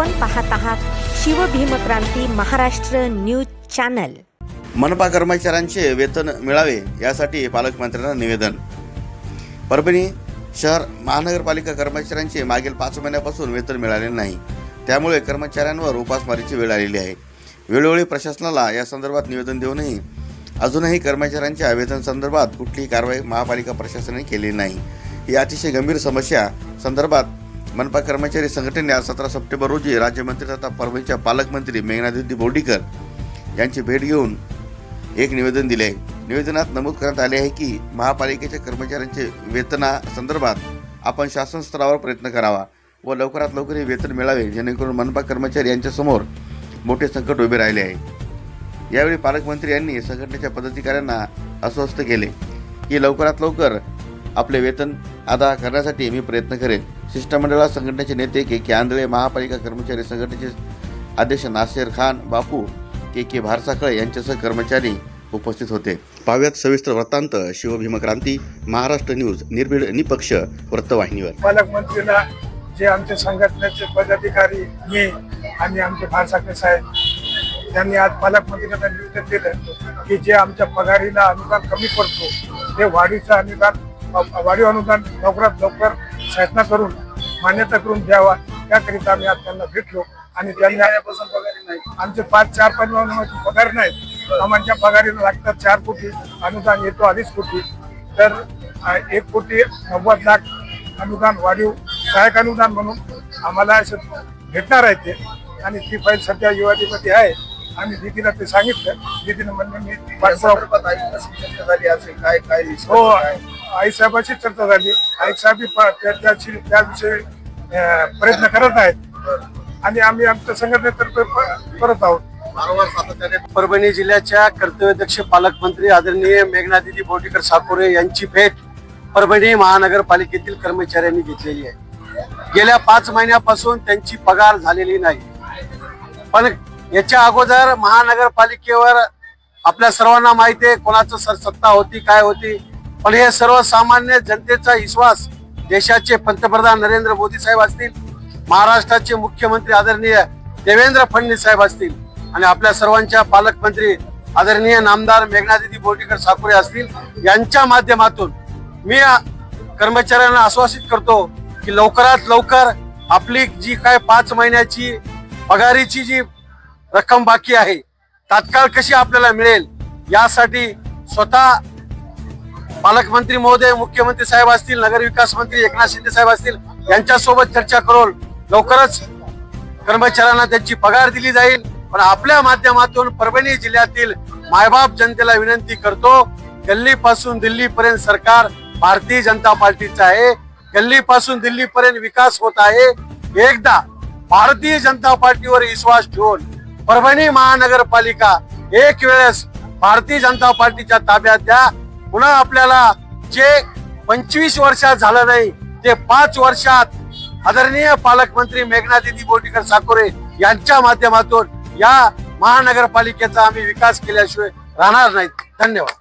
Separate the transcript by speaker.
Speaker 1: आपण पाहत आहात शिवभीमक्रांती महाराष्ट्र न्यूज चॅनल.
Speaker 2: मनपा कर्मचाऱ्यांचे वेतन मिळावे यासाठी पालकमंत्र्यांना निवेदन. परभणी शहर महानगरपालिका कर्मचाऱ्यांचे मागील पाच महिन्यापासून वेतन मिळाले नाही. त्यामुळे कर्मचाऱ्यांवर उपासमारीची वेळ आलेली आहे. वेळोवेळी प्रशासनाला या संदर्भात निवेदन देऊनही अजूनही कर्मचाऱ्यांच्या वेतन संदर्भात कुठलीही कारवाई महापालिका प्रशासनाने केली नाही. ही अतिशय गंभीर समस्या संदर्भात मनपा कर्मचारी संघटनेने सतरा सप्टेंबर रोजी राज्यमंत्री तथा परभणीच्या पालकमंत्री मेघनादिती बोर्डीकर यांची भेट घेऊन एक निवेदन दिले आहे. निवेदनात नमूद करण्यात आले आहे की महापालिकेच्या कर्मचाऱ्यांचे वेतनासंदर्भात आपण शासन स्तरावर प्रयत्न करावा व लवकरात लवकर हे वेतन मिळावे जेणेकरून मनपा कर्मचारी यांच्यासमोर मोठे संकट उभे राहिले आहे. यावेळी पालकमंत्री यांनी संघटनेच्या पदाधिकाऱ्यांना अस्वस्थ केले की लवकरात लवकर आपले वेतन अदा करण्यासाठी मी प्रयत्न करेन. शिष्टमंडळात संघटनेचे नेते के के आंधळे महापालिका कर्मचारी संघटनेचे अध्यक्ष नासेर खान बापू के के भारसाखळे यांच्यासह कर्मचारी उपस्थित होते. पाव्यात सविस्तर वृत्तांत शिवभीमक्रांती महाराष्ट्र न्यूज निर्भीड निपक्ष वृत्तवाहिनीवर.
Speaker 3: पालकमंत्रीला जे आमचे संघटनेचे पदाधिकारी मी आणि आमचे भारसाखरे साहेब त्यांनी आज पालकमंत्र्यांना निवेदन दिलं की जे आमच्या पगारीला अनुदान कमी पडतो ते वाढीचं अनुदान वाढीव अनुदान लवकरात लवकर शासनाकडून मान्यता करून द्यावा. त्याकरिता आम्ही आज त्यांना भेटलो आणि त्यांनी आमचे पाच चार पाच पगार नाहीत. आम्हाला पगारीला लागतात चार कोटी अनुदान येतो अडीच कोटी. तर एक कोटी नव्वद लाख अनुदान वाढीव सहाय्यक अनुदान म्हणून आम्हाला असं भेटणार आहे ते. आणि ती फाईल सध्या युवादीमध्ये आहे. आणि दीदीला ते सांगितलं. दीदीनं म्हणलं मी पाठपुरावा
Speaker 4: झाली असेल. काय काय
Speaker 3: हो आई साहेबाची चर्चा झाली. आई साहेब त्याची त्याविषयी अं, प्रयत्न करत आहेत. आणि आम्ही आमच्या संघटनेतर्फे प- करत आहोत.
Speaker 4: वारंवार सातत्याने
Speaker 5: परभणी जिल्ह्याच्या कर्तव्यदक्ष पालकमंत्री आदरणीय मेघनादिदी बोटीकर साकोरे यांची भेट परभणी महानगरपालिकेतील कर्मचाऱ्यांनी घेतलेली आहे. गेल्या पाच महिन्यापासून त्यांची पगार झालेली नाही. पण याच्या अगोदर महानगरपालिकेवर आपल्या सर्वांना माहिती आहे कोणाचं सर सत्ता होती काय होती. पण हे सर्वसामान्य जनतेचा विश्वास देशाचे पंतप्रधान नरेंद्र मोदी साहेब असतील महाराष्ट्राचे मुख्यमंत्री आदरणीय देवेंद्र फडणवीस साहेब असतील आणि आपल्या सर्वांच्या पालकमंत्री आदरणीय नामदार मेघनादिदी बोर्डीकर साकुरे असतील यांच्या माध्यमातून मी कर्मचाऱ्यांना आश्वासित करतो की लवकरात लवकर आपली जी काय पाच महिन्याची पगारीची जी रक्कम बाकी आहे. तात्काळ कशी आपल्याला मिळेल? यासाठी स्वतः पालकमंत्री महोदय मुख्यमंत्री साहेब असतील नगर विकास मंत्री एकनाथ शिंदे साहेब असतील यांच्यासोबत चर्चा करून लवकरच कर्मचाऱ्यांना त्यांची पगार दिली जाईल. पण आपल्या माध्यमातून परभणी जिल्ह्यातील मायबाप जनतेला विनंती करतो गल्लीपासून दिल्लीपर्यंत सरकार भारतीय जनता पार्टीचं आहे. गल्लीपासून दिल्लीपर्यंत विकास होत आहे. एकदा भारतीय जनता पार्टीवर विश्वास ठेवून परभणी महानगरपालिका एक वेळेस भारतीय जनता पार्टीच्या ताब्यात द्या. पुन्हा आपल्याला जे पंचवीस वर्षात झालं नाही ते पाच वर्षात आदरणीय पालकमंत्री मेघनादिदी बोटीकर साकोरे यांच्या माध्यमातून या महानगरपालिकेचा आम्ही विकास केल्याशिवाय राहणार नाहीत धन्यवाद.